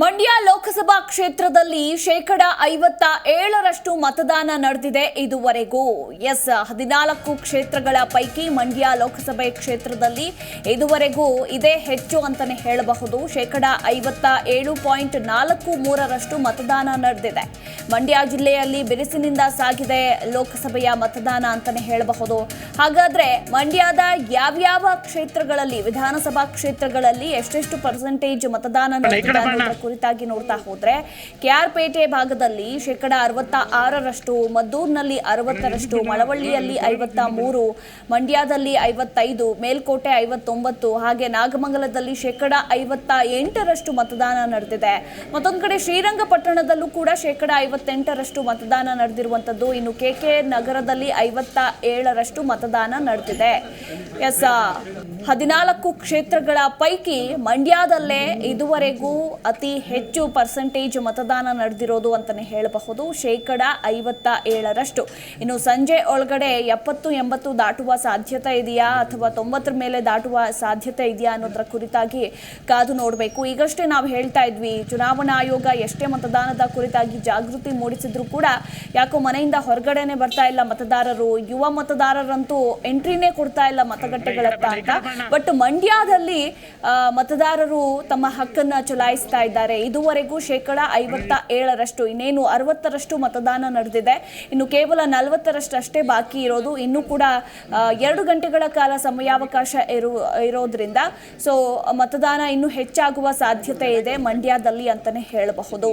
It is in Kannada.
ಮಂಡ್ಯ ಲೋಕಸಭಾ ಕ್ಷೇತ್ರದಲ್ಲಿ ಶೇಕಡ ಐವತ್ತ ಏಳರಷ್ಟು ಮತದಾನ ನಡೆದಿದೆ ಇದುವರೆಗೂ. ಎಸ್ ಹದಿನಾಲ್ಕು ಕ್ಷೇತ್ರಗಳ ಪೈಕಿ ಮಂಡ್ಯ ಲೋಕಸಭೆ ಕ್ಷೇತ್ರದಲ್ಲಿ ಇದುವರೆಗೂ ಇದೇ ಹೆಚ್ಚು ಅಂತಾನೆ ಹೇಳಬಹುದು. ಶೇಕಡ ಐವತ್ತ ಏಳು ಪಾಯಿಂಟ್ ನಾಲ್ಕು ಮೂರರಷ್ಟು ಮತದಾನ ನಡೆದಿದೆ. ಮಂಡ್ಯ ಜಿಲ್ಲೆಯಲ್ಲಿ ಬಿರುಸಿನಿಂದ ಸಾಗಿದೆ ಲೋಕಸಭೆಯ ಮತದಾನ ಅಂತಾನೆ ಹೇಳಬಹುದು. ಹಾಗಾದ್ರೆ ಮಂಡ್ಯದ ಯಾವ್ಯಾವ ಕ್ಷೇತ್ರಗಳಲ್ಲಿ ವಿಧಾನಸಭಾ ಕ್ಷೇತ್ರಗಳಲ್ಲಿ ಎಷ್ಟೆಷ್ಟು ಪರ್ಸೆಂಟೇಜ್ ಮತದಾನ ನಡೆದಿದೆ ಕುರಿತಾಗಿ ನೋಡ್ತಾ ಹೋದ್ರೆ ಕೆಆರ್ ಪೇಟೆ ಭಾಗದಲ್ಲಿ ಶೇಕಡ ಅರವತ್ತ ಆರರಷ್ಟು ಮದ್ದೂರಿನಲ್ಲಿ ಅರವತ್ತರಷ್ಟು, ಮಳವಳ್ಳಿಯಲ್ಲಿ ಐವತ್ತ ಮೂರು ಮಂಡ್ಯದಲ್ಲಿ ಐವತ್ತೈದು, ಮೇಲ್ಕೋಟೆ ಐವತ್ತೊಂಬತ್ತು, ಹಾಗೆ ನಾಗಮಂಗಲದಲ್ಲಿ ಶೇಕಡ ಐವತ್ತ ಎಂಟರಷ್ಟು ಮತದಾನ ನಡೆದಿದೆ. ಮತ್ತೊಂದು ಕಡೆ ಶ್ರೀರಂಗಪಟ್ಟಣದಲ್ಲೂ ಕೂಡ ಶೇಕಡ ಐವತ್ತೆಂಟರಷ್ಟು ಮತದಾನ ನಡೆದಿರುವಂತದ್ದು ಇನ್ನು ಕೆಕೆ ನಗರದಲ್ಲಿ ಐವತ್ತ ಏಳರಷ್ಟು ಮತದಾನ ನಡೆದಿದೆ. ಎಸ್ ಹದಿನಾಲ್ಕು ಕ್ಷೇತ್ರಗಳ ಪೈಕಿ ಮಂಡ್ಯದಲ್ಲೇ ಇದುವರೆಗೂ ಅತಿ ಹೆಚ್ಚು ಪರ್ಸೆಂಟೇಜ್ ಮತದಾನ ನಡೆದಿರೋದು ಅಂತಾನೆ ಹೇಳಬಹುದು. ಶೇಕಡ ಐವತ್ತ ಏಳರಷ್ಟು ಇನ್ನು ಸಂಜೆ ಒಳಗಡೆ ಎಪ್ಪತ್ತು, ಎಂಬತ್ತು ದಾಟುವ ಸಾಧ್ಯತೆ ಇದೆಯಾ? ಅಥವಾ ತೊಂಬತ್ತರ ಮೇಲೆ ದಾಟುವ ಸಾಧ್ಯತೆ ಇದೆಯಾ ಅನ್ನೋದರ ಕುರಿತಾಗಿ ಕಾದು ನೋಡಬೇಕು. ಈಗಷ್ಟೇ ನಾವು ಹೇಳ್ತಾ ಇದ್ವಿ, ಚುನಾವಣಾ ಆಯೋಗ ಎಷ್ಟೇ ಮತದಾನದ ಕುರಿತಾಗಿ ಜಾಗೃತಿ ಮೂಡಿಸಿದ್ರು ಕೂಡ ಯಾಕೋ ಮನೆಯಿಂದ ಹೊರಗಡೆನೆ ಬರ್ತಾ ಇಲ್ಲ ಮತದಾರರು. ಯುವ ಮತದಾರರಂತೂ ಎಂಟ್ರಿನೇ ಕೊಡ್ತಾ ಇಲ್ಲ ಮತಗಟ್ಟೆಗಳತ್ತ ಅಂತ ಬಟ್ ಮಂಡ್ಯದಲ್ಲಿ ಮತದಾರರು ತಮ್ಮ ಹಕ್ಕನ್ನ ಚಲಾಯಿಸ್ತಾ ಇದ್ದಾರೆ. ಇದುವರೆಗೂ ಶೇಕಡ ಐವತ್ತ ಏಳರಷ್ಟು ಇನ್ನೇನು ಅರವತ್ತರಷ್ಟು ಮತದಾನ ನಡೆದಿದೆ. ಇನ್ನು ಕೇವಲ ನಲವತ್ತರಷ್ಟು ಅಷ್ಟೇ ಬಾಕಿ ಇರೋದು. ಇನ್ನೂ ಕೂಡ ಎರಡು ಗಂಟೆಗಳ ಕಾಲ ಸಮಯಾವಕಾಶ ಇರು, ಇರೋದ್ರಿಂದ ಸೊ ಮತದಾನ ಇನ್ನೂ ಹೆಚ್ಚಾಗುವ ಸಾಧ್ಯತೆ ಇದೆ ಮಂಡ್ಯದಲ್ಲಿ ಅಂತಾನೆ ಹೇಳಬಹುದು.